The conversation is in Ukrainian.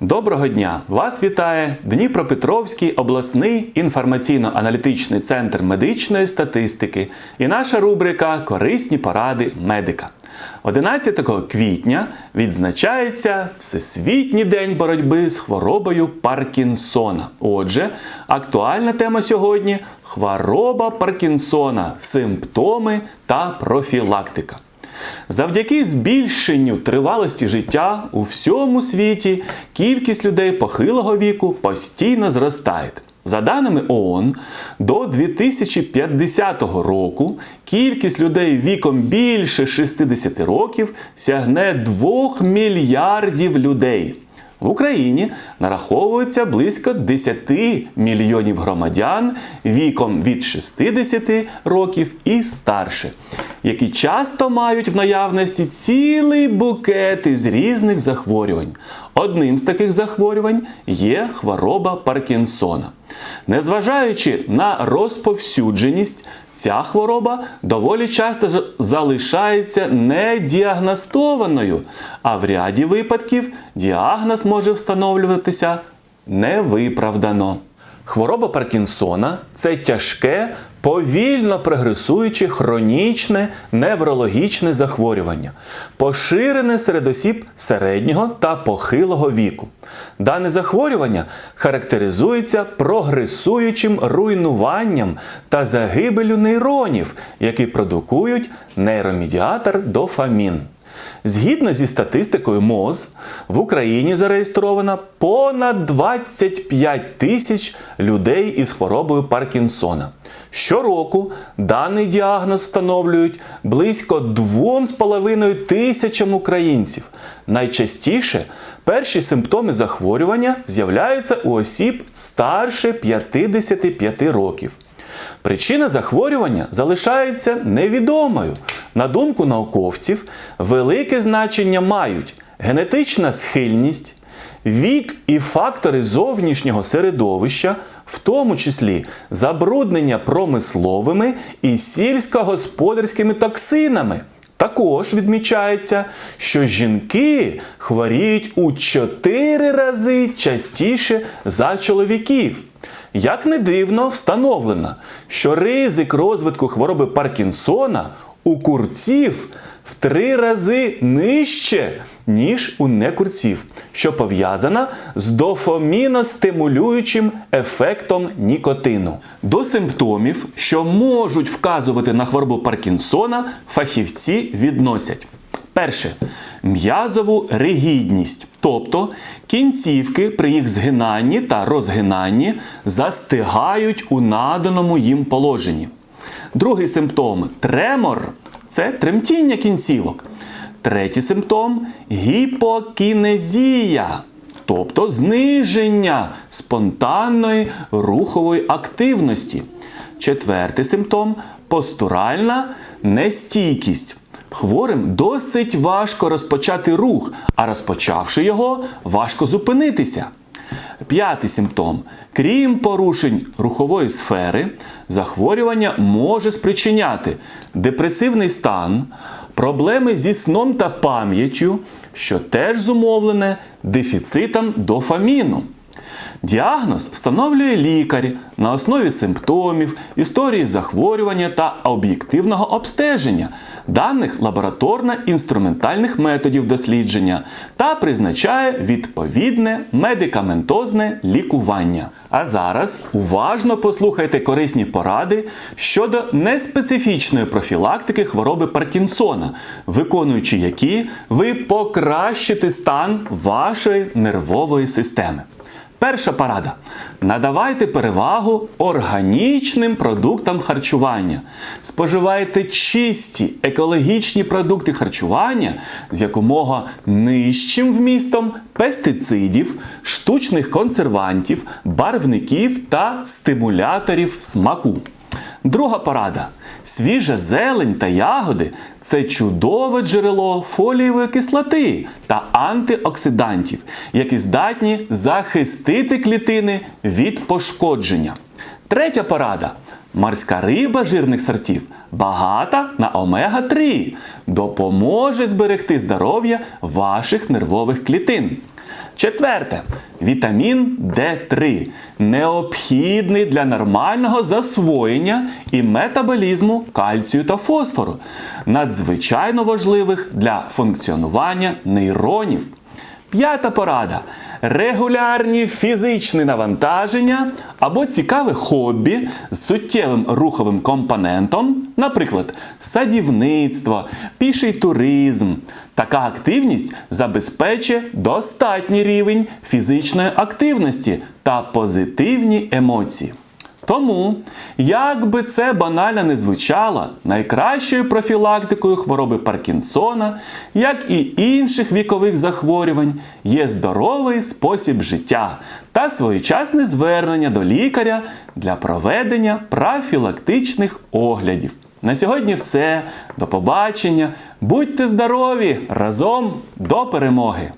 Доброго дня! Вас вітає Дніпропетровський обласний інформаційно-аналітичний центр медичної статистики і наша рубрика Корисні поради медика. 11 квітня відзначається Всесвітній день боротьби з хворобою Паркінсона. Отже, актуальна тема сьогодні хвороба Паркінсона, симптоми та профілактика. Завдяки збільшенню тривалості життя у всьому світі кількість людей похилого віку постійно зростає. За даними ООН, до 2050 року кількість людей віком більше 60 років сягне 2 мільярдів людей. В Україні нараховується близько 10 мільйонів громадян віком від 60 років і старше, які часто мають в наявності цілий букет із різних захворювань. Одним з таких захворювань є хвороба Паркінсона. Незважаючи на розповсюдженість, ця хвороба доволі часто залишається недіагностованою, а в ряді випадків діагноз може встановлюватися невиправдано. Хвороба Паркінсона це тяжке, повільно прогресуюче хронічне неврологічне захворювання, поширене серед осіб середнього та похилого віку. Дане захворювання характеризується прогресуючим руйнуванням та загибелю нейронів, які продукують нейромедіатор дофамін. Згідно зі статистикою МОЗ, в Україні зареєстровано понад 25 тисяч людей із хворобою Паркінсона. Щороку даний діагноз встановлюють близько 2,5 тисячам українців. Найчастіше перші симптоми захворювання з'являються у осіб старше 55 років. Причина захворювання залишається невідомою. На думку науковців, велике значення мають генетична схильність, вік і фактори зовнішнього середовища, в тому числі забруднення промисловими і сільськогосподарськими токсинами. Також відмічається, що жінки хворіють у 4 рази частіше за чоловіків. Як не дивно, встановлено, що ризик розвитку хвороби Паркінсона у курців в три рази нижче, ніж у некурців, що пов'язано з дофаміностимулюючим ефектом нікотину. До симптомів, що можуть вказувати на хворобу Паркінсона, фахівці відносять. Перше м'язову ригідність, тобто кінцівки при їх згинанні та розгинанні застигають у наданому їм положенні. Другий симптом тремор це тремтіння кінцівок. Третій симптом гіпокінезія, тобто зниження спонтанної рухової активності. Четвертий симптом постуральна нестійкість. Хворим досить важко розпочати рух, а розпочавши його, важко зупинитися. П'ятий симптом. Крім порушень рухової сфери, захворювання може спричиняти депресивний стан, проблеми зі сном та пам'яттю, що теж зумовлене дефіцитом дофаміну. Діагноз встановлює лікар на основі симптомів, історії захворювання та об'єктивного обстеження, даних лабораторно-інструментальних методів дослідження та призначає відповідне медикаментозне лікування. А зараз уважно послухайте корисні поради щодо неспецифічної профілактики хвороби Паркінсона, виконуючи які ви покращите стан вашої нервової системи. Перша порада. Надавайте перевагу органічним продуктам харчування. Споживайте чисті екологічні продукти харчування з якомога нижчим вмістом пестицидів, штучних консервантів, барвників та стимуляторів смаку. Друга порада. Свіжа зелень та ягоди це чудове джерело фолієвої кислоти та антиоксидантів, які здатні захистити клітини від пошкодження. Третя порада. Морська риба жирних сортів багата на омега-3, допоможе зберегти здоров'я ваших нервових клітин. Четверте. Вітамін Д3 необхідний для нормального засвоєння і метаболізму кальцію та фосфору, надзвичайно важливих для функціонування нейронів. П'ята порада. Регулярні фізичні навантаження або цікаве хобі з суттєвим руховим компонентом, наприклад, садівництво, піший туризм. Така активність забезпечує достатній рівень фізичної активності та позитивні емоції. Тому, як би це банально не звучало, найкращою профілактикою хвороби Паркінсона, як і інших вікових захворювань, є здоровий спосіб життя та своєчасне звернення до лікаря для проведення профілактичних оглядів. На сьогодні все. До побачення. Будьте здорові! Разом до перемоги!